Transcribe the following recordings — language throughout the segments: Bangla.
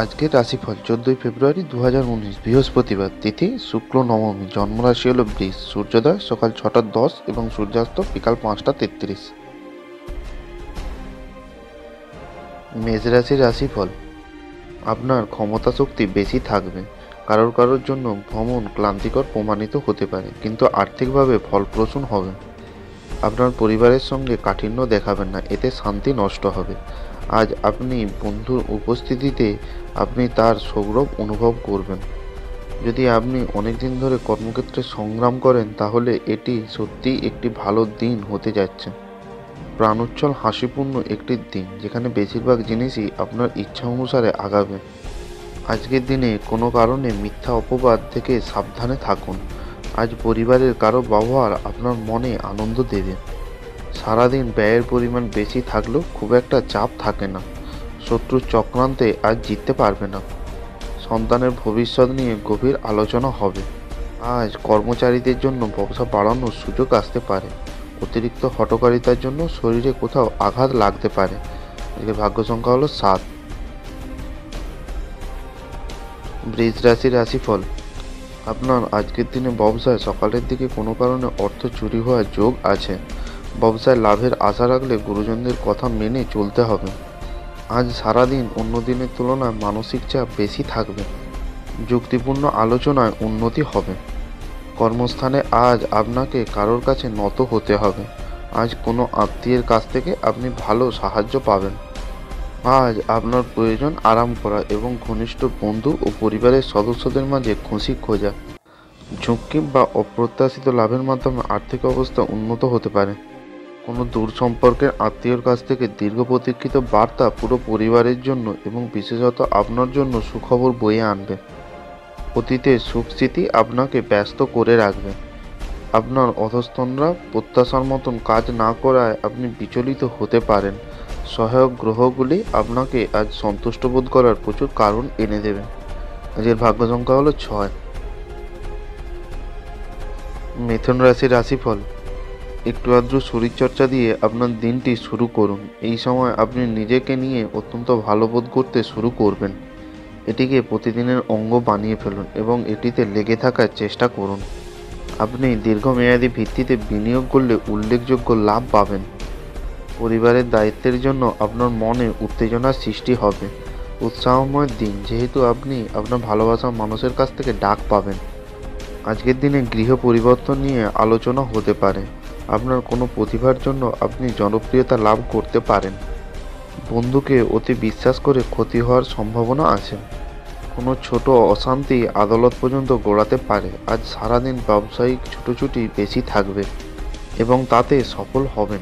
আজকের রাশিফল চোদ্দোই ফেব্রুয়ারি দু হাজার উনিশ বৃহস্পতিবার। তিথি, শুক্ল নবমী। জন্মরাশি হল বৃষ। সূর্যোদয় সকাল ছটা দশ এবং সূর্যাস্ত বিকাল পাঁচটা তেত্রিশ। মেষ রাশির রাশিফল। আপনার ক্ষমতা শক্তি বেশি থাকবে। কারোর কারোর জন্য ভ্রমণ ক্লান্তিকর প্রমাণিত হতে পারে, কিন্তু আর্থিকভাবে ফলপ্রসূ হবে। আপনার পরিবারের সঙ্গে কাঠিন্য দেখাবেন না, এতে শান্তি নষ্ট হবে। আজ আপনি বন্ধুর উপস্থিতিতে আপনি তার সৌরভ অনুভব করবেন। যদি আপনি অনেক দিন ধরে কর্মক্ষেত্রে সংগ্রাম করেন, তাহলে এটি সত্যিই একটি ভালো দিন হতে যাচ্ছে। প্রাণোচ্ছল, হাসিপূর্ণ একটি দিন, যেখানে বেশিরভাগ জিনিসই আপনার ইচ্ছা অনুসারে আগাবে। আজকের দিনে কোনো কারণে মিথ্যা অপবাদ থেকে সাবধানে থাকুন। আজ পরিবারের কারও ব্যবহার আপনার মনে আনন্দ দেবে। সারাদিন ব্যয়ের পরিমাণ বেশি থাকলেও খুব একটা চাপ থাকে না। শত্রুর চক্রান্তে আজ জিততে পারবে না। সন্তানের ভবিষ্যৎ নিয়ে গভীর আলোচনা হবে। আজ কর্মচারীদের জন্য ব্যবসা বাড়ানোর সুযোগ আসতে পারে। অতিরিক্ত হটকারিতার জন্য শরীরে কোথাও আঘাত লাগতে পারে। আজকে ভাগ্য সংখ্যা হলো সাত। বৃষ রাশির রাশিফল, আপনার আজকের দিনে ব্যবসায় সকালের দিকে কোনো কারণে অর্থ চুরি হওয়ার যোগ আছে। ব্যবসায় লাভের আশা রাখলে গুরুজনদের কথা মেনে চলতে হবে। আজ সারাদিন অন্য দিনের তুলনায় মানসিক চাপ বেশি থাকবে। যুক্তিপূর্ণ আলোচনায় উন্নতি হবে। কর্মস্থানে আজ আপনাকে কারোর কাছে নত হতে হবে। আজ কোনো আত্মীয়ের কাছ থেকে আপনি ভালো সাহায্য পাবেন। আজ আপনার প্রয়োজন আরাম করা এবং ঘনিষ্ঠ বন্ধু ও পরিবারের সদস্যদের মাঝে খুশি খোঁজা। ঝুঁকি বা অপ্রত্যাশিত লাভের মাধ্যমে আর্থিক অবস্থা উন্নত হতে পারে। কোনো দূর সম্পর্কের আত্মীয়র কাছ থেকে দীর্ঘ প্রতীক্ষিত বার্তা পুরো পরিবারের জন্য এবং বিশেষত আপনার জন্য সুখবর বয়ে আনবে। অতীতের সুখ স্মৃতি আপনাকে ব্যস্ত করে রাখবে। আপনার অধস্তনরা প্রত্যাশার মতন কাজ না করায় আপনি বিচলিত হতে পারেন। সহায়ক গ্রহগুলি আপনাকে আজ সন্তুষ্ট বোধ করার প্রচুর কারণ এনে দেবে। আজকের ভাগ্য সংখ্যা হলো ছয়। মিথুন রাশির রাশিফল। একটু আধটু শরীরচর্চা দিয়ে আপনার দিনটি শুরু করুন। এই সময় আপনি নিজেকে নিয়ে অত্যন্ত ভালো বোধ করতে শুরু করবেন। এটিকে প্রতিদিনের অঙ্গ বানিয়ে ফেলুন এবং এটিতে লেগে থাকার চেষ্টা করুন। আপনি দীর্ঘমেয়াদী ভিত্তিতে বিনিয়োগ করলে উল্লেখযোগ্য লাভ পাবেন। পরিবারের দায়িত্বের জন্য আপনার মনে উত্তেজনার সৃষ্টি হবে। উৎসাহময় দিন, যেহেতু আপনি আপনার ভালোবাসার মানুষের কাছ থেকে ডাক পাবেন। আজকের দিনে গৃহ পরিবর্তন নিয়ে আলোচনা হতে পারে। আপনার কোনো প্রতিভার জন্য আপনি জনপ্রিয়তা লাভ করতে পারেন। বন্ধুকে অতি বিশ্বাস করে ক্ষতি হওয়ার সম্ভাবনা আছে। কোনো ছোট অশান্তি আদালত পর্যন্ত গড়াতে পারে। আজ সারাদিন ব্যবসায়িক ছুটোছুটি বেশি থাকবে এবং তাতে সফল হবেন।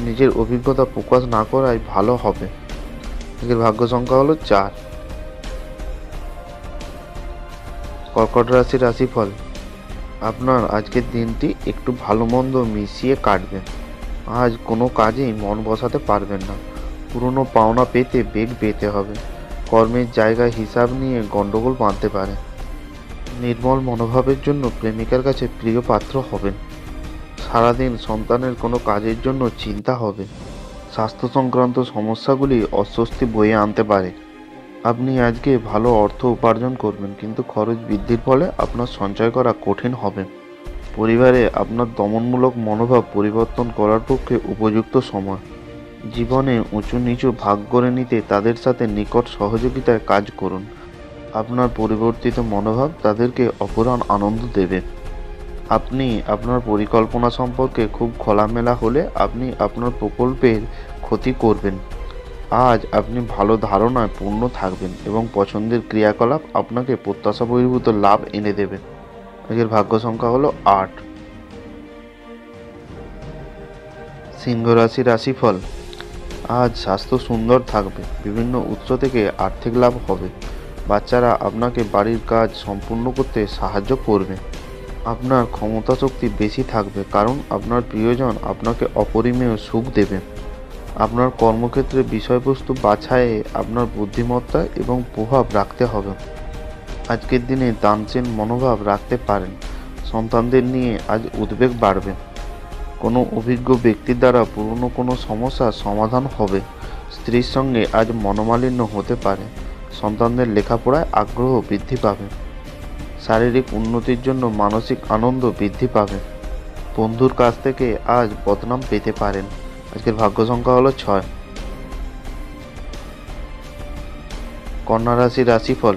নিজের অভিজ্ঞতা প্রকাশ না করাই ভালো হবে। আজকের ভাগ্য সংখ্যা হলো চার। কর্কট রাশি রাশিফল। আপনার আজকের দিনটি একটু ভালো মন্দ মিশিয়ে কাটবে আজ কোনো কাজেই মন বসাতে পারবেন না। পুরনো পাওনা পেতে বেগ পেতে হবে। কর্মের জায়গায় হিসাব নিয়ে গণ্ডগোল বাঁধতে পারে। নির্মল মনোভাবের জন্য প্রেমিকার কাছে প্রিয় পাত্র হবেন। সারাদিন সন্তানের কোনো কাজের জন্য চিন্তা হবে। স্বাস্থ্য সংক্রান্ত সমস্যাগুলি অস্বস্তি বয়ে আনতে পারে। আপনি আজকে ভালো অর্থ উপার্জন করবেন, কিন্তু খরচ বৃদ্ধির ফলে আপনার সঞ্চয় করা কঠিন হবে। পরিবারে আপনার দমনমূলক মনোভাব পরিবর্তন করার পক্ষে উপযুক্ত সময়। জীবনে উঁচু নিচু ভাগ করে নিতে তাদের সাথে নিকট সহযোগিতায় কাজ করুন। আপনার পরিবর্তিত মনোভাব তাদেরকে অপরাণ আনন্দ দেবে। আপনি আপনার পরিকল্পনা সম্পর্কে খুব খোলামেলা হলে আপনি আপনার প্রকল্পের ক্ষতি করবেন। আজ আপনি ভালো ধারণায় পূর্ণ থাকবেন এবং পছন্দের ক্রিয়াকলাপ আপনাকে প্রত্যাশা বহির্ভূত লাভ এনে দেবে। আজকের ভাগ্য সংখ্যা হলো আট। সিংহ রাশি রাশিফল, আজ স্বাস্থ্য সুন্দর থাকবে, বিভিন্ন উৎস থেকে আর্থিক লাভ হবে। বাচ্চারা আপনাকে বাড়ির কাজ সম্পূর্ণ করতে সাহায্য করবে। আপনার ক্ষমতা শক্তি বেশি থাকবে, কারণ আপনার প্রিয়জন আপনাকে অপরিমেয় সুখ দেবে। আপনার কর্মক্ষেত্রে বিষয়বস্তু বাছাইয়ে আপনার বুদ্ধিমত্তা এবং প্রভাব রাখতে হবে। আজকের দিনে দানশীল মনোভাব রাখতে পারেন। সন্তানদের নিয়ে আজ উদ্বেগ বাড়বে। কোনো অভিজ্ঞ ব্যক্তির দ্বারা পুরনো কোনো সমস্যার সমাধান হবে। স্ত্রীর সঙ্গে আজ মনোমালিন্য হতে পারে। সন্তানদের লেখাপড়ায় আগ্রহ বৃদ্ধি পাবে। শারীরিক উন্নতির জন্য মানসিক আনন্দ বৃদ্ধি পাবে। বন্ধুর কাছ থেকে আজ বদনাম পেতে পারেন। আজকের ভাগ্য সংখ্যা হলো ছয়। কন্যা রাশি রাশিফল,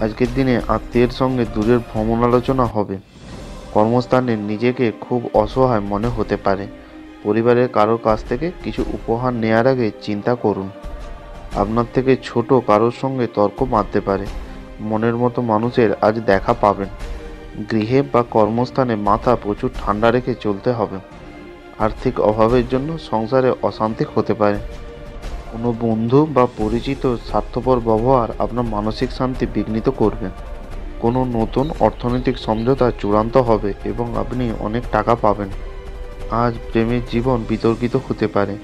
আজকের দিনে আত্মীয়ের সঙ্গে দূরের ভ্রমণ আলোচনা হবে। কর্মস্থানে নিজেকে খুব অসহায় মনে হতে পারে। পরিবারের কারোর কাছ থেকে কিছু উপহার নেয়ার আগে চিন্তা করুন। আপনার থেকে ছোট কারোর সঙ্গে তর্ক মারতে পারে। মনের মতো মানুষের আজ দেখা পাবেন। গৃহে বা কর্মস্থানে মাথা প্রচুর ঠান্ডা রেখে চলতে হবে। আর্থিক অভাবের জন্য সংসারে অশান্তি হতে পারে। কোনো বন্ধু বা পরিচিত স্বার্থপর ব্যবহার আপনার মানসিক শান্তি বিঘ্নিত করবে। কোনো নতুন অর্থনৈতিক সমঝোতা চূড়ান্ত হবে এবং আপনি অনেক টাকা পাবেন। আজ প্রেমের জীবন বিতর্কিত হতে পারে।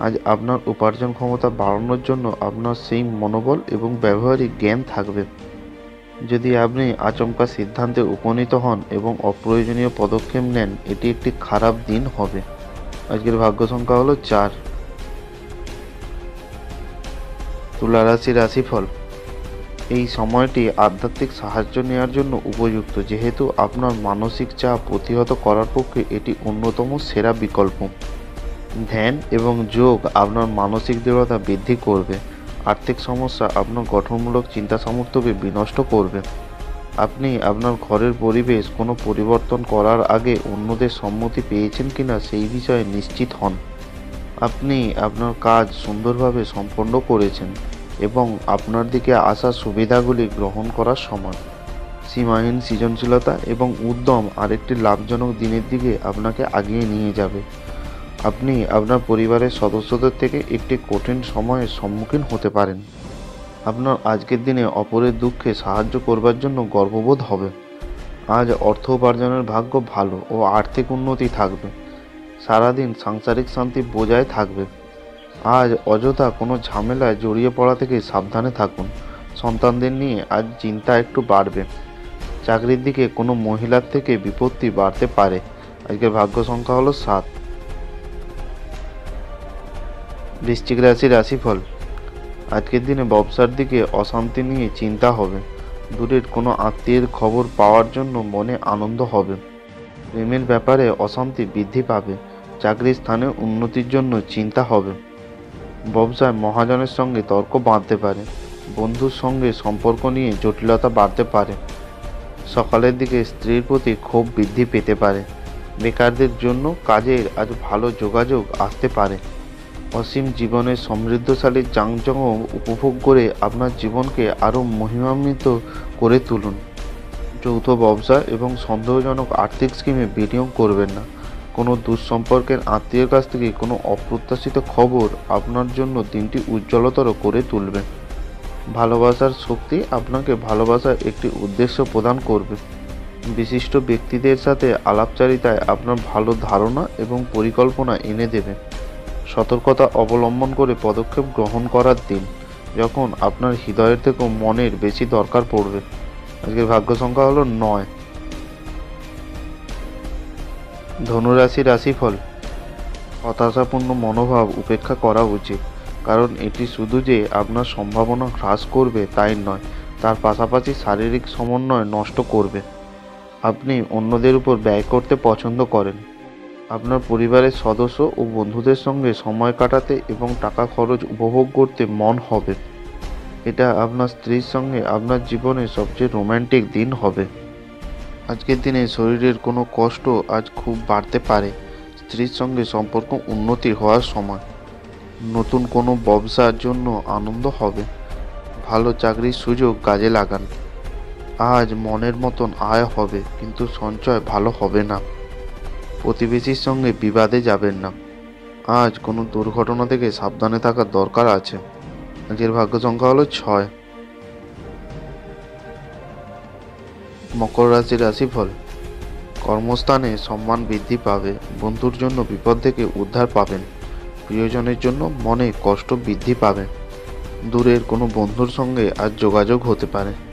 আজ আপনার উপার্জন ক্ষমতা বাড়ানোর জন্য আপনার সেই মনোবল এবং ব্যবহারিক জ্ঞান থাকবে। যদি আপনি আচমকা সিদ্ধান্তে উপনীত হন এবং অপ্রয়োজনীয় পদক্ষেপ নেন, এটি একটি খারাপ দিন হবে। আজকের ভাগ্য সংখ্যা হলো চার। তুলা রাশি রাশিফল। এই সময়টি আধ্যাত্মিক সাহায্য নেওয়ার জন্য উপযুক্ত, যেহেতু আপনার মানসিক চাপ প্রতিহত করার পক্ষে এটি অন্যতম সেরা বিকল্প। ধ্যান এবং যোগ আপনার মানসিক দৃঢ়তা বৃদ্ধি করবে। আর্থিক সমস্যা আপনার গঠনমূলক চিন্তা সামর্থ্যকে বিনষ্ট করবে। আপনি আপনার ঘরের পরিবেশ কোনো পরিবর্তন করার আগে অন্যদের সম্মতি পেয়েছেন কিনা সেই বিষয়ে নিশ্চিত হন। আপনি আপনার কাজ সুন্দরভাবে সম্পন্ন করেছেন এবং আপনার দিকে আসা সুবিধাগুলি গ্রহণ করার সময়। সীমাহীন সৃজনশীলতা এবং উদ্যম আরেকটি লাভজনক দিনের দিকে আপনাকে আগিয়ে নিয়ে যাবে। আপনি আপনার পরিবারের সদস্যদের থেকে একটি কঠিন সময়ের সম্মুখীন হতে পারেন। আপনার আজকের দিনে অপরের দুঃখে সাহায্য করবার জন্য গর্ববোধ হবে। আজ অর্থ উপার্জনের ভাগ্য ভালো ও আর্থিক উন্নতি থাকবে। সারাদিন সাংসারিক শান্তি বজায় থাকবে। আজ অযথা কোনো ঝামেলায় জড়িয়ে পড়া থেকে সাবধানে থাকুন। সন্তানদের নিয়ে আজ চিন্তা একটু বাড়বে। চাকরির দিকে কোনো মহিলার থেকে বিপত্তি বাড়তে পারে। আজকের ভাগ্য সংখ্যা হলো সাত। বৃশ্চিক রাশি রাশিফল। আজকের দিনে ব্যবসার দিকে অশান্তি নিয়ে চিন্তা হবে। দূরের কোনো আত্মীয়ের খবর পাওয়ার জন্য মনে আনন্দ হবে। প্রেমের ব্যাপারে অশান্তি বৃদ্ধি পাবে। চাকরির স্থানে উন্নতির জন্য চিন্তা হবে। ব্যবসায় মহাজনের সঙ্গে তর্ক বাঁধতে পারে। বন্ধুর সঙ্গে সম্পর্ক নিয়ে জটিলতা বাড়তে পারে। সকালের দিকে স্ত্রীর প্রতি ক্ষোভ বৃদ্ধি পেতে পারে। বেকারদের জন্য কাজের আজ ভালো যোগাযোগ আসতে পারে। অসীম জীবনের সমৃদ্ধশালী জাঁকজমক উপভোগ করে আপনার জীবনকে আরও মহিমান্বিত করে তুলুন। যৌথ ব্যবসা এবং সন্দেহজনক আর্থিক স্কিমে বিনিয়োগ করবেন না। কোনো দুঃসম্পর্কের আত্মীয়ের কাছ থেকে কোনো অপ্রত্যাশিত খবর আপনার জন্য দিনটি উজ্জ্বলতর করে তুলবে। ভালোবাসার শক্তি আপনাকে ভালোবাসার একটি উদ্দেশ্য প্রদান করবে। বিশিষ্ট ব্যক্তিদের সাথে আলাপচারিতায় আপনার ভালো ধারণা এবং পরিকল্পনা এনে দেবে। সতর্কতা অবলম্বন করে পদক্ষেপ গ্রহণ করার দিন, যখন আপনার হৃদয়ের থেকেও মনের বেশি দরকার পড়বে। আজকের ভাগ্য সংখ্যা হলো নয়। ধনুরাশি রাশিফল, হতাশাপূর্ণ মনোভাব উপেক্ষা করা উচিত, কারণ এটি শুধু যে আপনার সম্ভাবনা হ্রাস করবে তাই নয়, তার পাশাপাশি শারীরিক সমন্বয় নষ্ট করবে। আপনি অন্যদের উপর ব্যয় করতে পছন্দ করেন। আপনার পরিবারের সদস্য ও বন্ধুদের সঙ্গে সময় কাটাতে এবং টাকা খরচ উপভোগ করতে মন হবে। এটা আপনার স্ত্রীর সঙ্গে আপনার জীবনের সবচেয়ে রোম্যান্টিক দিন হবে। আজকের দিনে শরীরের কোনো কষ্ট আজ খুব বাড়তে পারে। স্ত্রীর সঙ্গে সম্পর্ক উন্নতি হওয়ার সময়। নতুন কোনো ব্যবসার জন্য আনন্দ হবে। ভালো চাকরির সুযোগ কাজে লাগান। আজ মনের মতন আয় হবে, কিন্তু সঞ্চয় ভালো হবে না। প্রতিবেশীর সঙ্গে বিবাদে যাবেন না। আজ কোনো দুর্ঘটনা থেকে সাবধানে থাকার দরকার আছে। আজকের ভাগ্য সংখ্যা হলো ছয়। মকর রাশির রাশিফল। কর্মস্থানে সম্মান বৃদ্ধি পাবে, বন্ধুর জন্য বিপদ থেকে উদ্ধার পাবেন, প্রিয়জনের জন্য মনে কষ্ট বৃদ্ধি পাবে। দূরের কোনো বন্ধুর সঙ্গে আজ যোগাযোগ হতে পারে।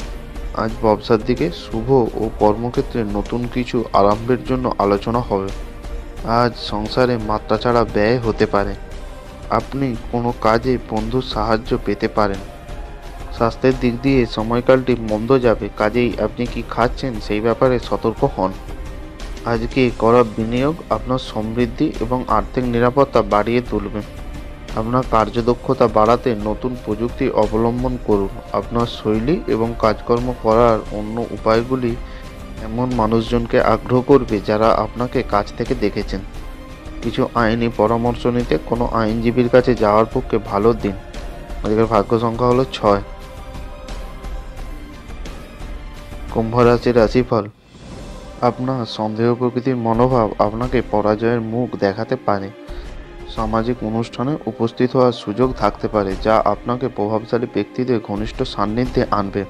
আজ ব্যবসার দিকে শুভ ও কর্মক্ষেত্রে নতুন কিছু আরম্ভের জন্য আলোচনা হবে। আজ সংসারে মাত্রা ছাড়া ব্যয় হতে পারে। আপনি কোনো কাজে বন্ধুর সাহায্য পেতে পারেন। স্বাস্থ্যের দিক দিয়ে সময়কালটি মন্দ যাবে, কাজেই আপনি কি খাচ্ছেন সেই ব্যাপারে সতর্ক হন। আজকে করা বিনিয়োগ আপনার সমৃদ্ধি এবং আর্থিক নিরাপত্তা বাড়িয়ে তুলবে। আপনার কার্যদক্ষতা বাড়াতে নতুন প্রযুক্তি অবলম্বন করুন। আপনার শৈলী এবং কাজকর্ম করার অন্য উপায়গুলি এমন মানুষজনকে আগ্রহ করবে যারা আপনাকে কাছ থেকে দেখেছেন। কিছু আইনি পরামর্শ নিতে কোনো আইনজীবীর কাছে যাওয়ার পক্ষে ভালো দিন। আজকের ভাগ্য সংখ্যা হলো ছয়। কুম্ভ রাশির রাশিফল। আপনার সন্দেহ প্রকৃতির মনোভাব আপনাকে পরাজয়ের মুখ দেখাতে পারে। সামাজিক অনুষ্ঠানে উপস্থিত হওয়ার সুযোগ থাকতে পারে, যা আপনাকে প্রভাবশালী ব্যক্তিদের ঘনিষ্ঠ সান্নিধ্যে আনবে।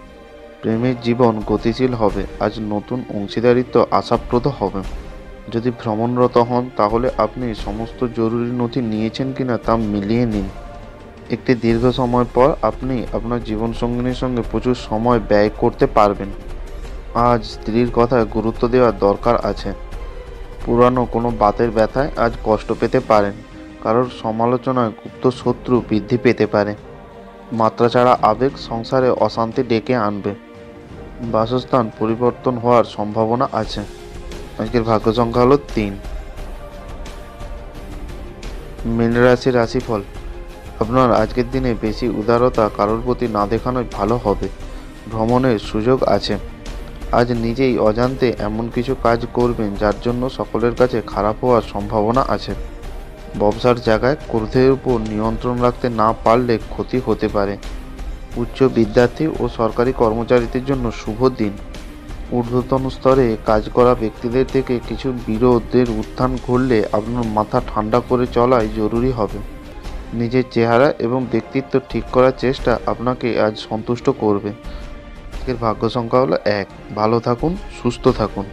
প্রেমের জীবন গতিশীল হবে, আজ নতুন অংশীদারিত্ব আশাপ্রদ হবে। যদি ভ্রমণরত হন, তাহলে আপনি সমস্ত জরুরি নথি নিয়েছেন কিনা তা মিলিয়ে নিন। একটি দীর্ঘ সময় পর আপনি আপনার জীবনসঙ্গিনীর সঙ্গে প্রচুর সময় ব্যয় করতে পারবেন। আজ স্ত্রীর কথায় গুরুত্ব দেওয়ার দরকার আছে। পুরানো কোনো বাতের ব্যথায় আজ কষ্ট পেতে পারেন। কারোর সমালোচনায় গুপ্ত শত্রু বৃদ্ধি পেতে পারে। মাত্রা ছাড়া আবেগ সংসারে অশান্তি ডেকে আনবে। বাসস্থান পরিবর্তন হওয়ার সম্ভাবনা আছে। আজকের ভাগ্য সংখ্যা হলো তিন। মীন রাশির রাশিফল। আপনার আজকের দিনে বেশি উদারতা কারোর প্রতি না দেখানোই ভালো হবে। ভ্রমণের সুযোগ আছে। আজ নিজেই অজান্তে এমন কিছু কাজ করবেন যার জন্য সকলের কাছে খারাপ হওয়ার সম্ভাবনা আছে। ব্যবসার জায়গায় ক্রোধের উপর নিয়ন্ত্রণ রাখতে না পারলে ক্ষতি হতে পারে। উচ্চ বিদ্যার্থী ও সরকারি কর্মচারীদের জন্য শুভ দিন। ঊর্ধ্বতন স্তরে কাজ করা ব্যক্তিদের থেকে কিছু বিরোধের উত্থান ঘটলে আপনার মাথা ঠান্ডা করে চলাই জরুরি হবে। নিজের চেহারা এবং ব্যক্তিত্ব ঠিক করার চেষ্টা আপনাকে আজ সন্তুষ্ট করবে। আজকের ভাগ্য সংখ্যা হলো এক। ভালো থাকুন, সুস্থ থাকুন।